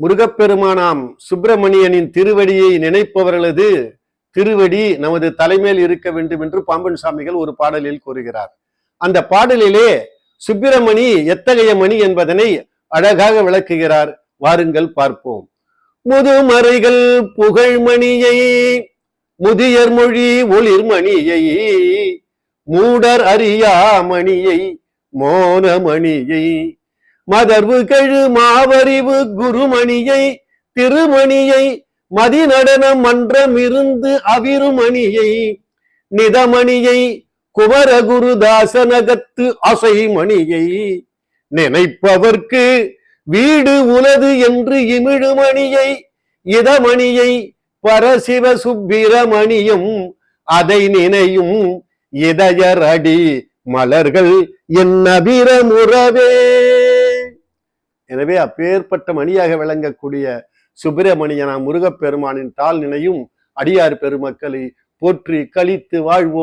முருகப்பெருமானாம் சுப்பிரமணியனின் திருவடியை நினைப்பவர்களது திருவடி நமது தலைமையில் இருக்க வேண்டும் என்று பாம்பன் சாமிகள் ஒரு பாடலில் கூறுகிறார். அந்த பாடலிலே சுப்பிரமணி எத்தகைய மணி என்பதனை அழகாக விளக்குகிறார். வாருங்கள் பார்ப்போம். முதுமறைகள் புகழ்மணியை முதியர் மொழி ஒளிர்மணியை மூடர் அறியா மணியை மோனமணியை மதர்வு கெழு மாவறிவு குருமணியை திருமணியை மதிநடனம் மன்றம் இருந்து அவிருமணியை நிதமணியை குமரகுருதாசனகத்து அசைமணியை நினைப்பவர்க்கு வீடு உலது என்று இமிழுமணியை இதமணியை பரசிவ சுப்பிரமணியும் அதை நினையும் இதயரடி மலர்கள் என் நபிரமுறவே எனவே அப்பேற்பட்ட மணியாக விளங்கக்கூடிய சுப்பிரமணியனா முருகப்பெருமானின் தாழ்நிலையும் அடியார் பெருமக்களை போற்றி கழித்து வாழ்வோம்.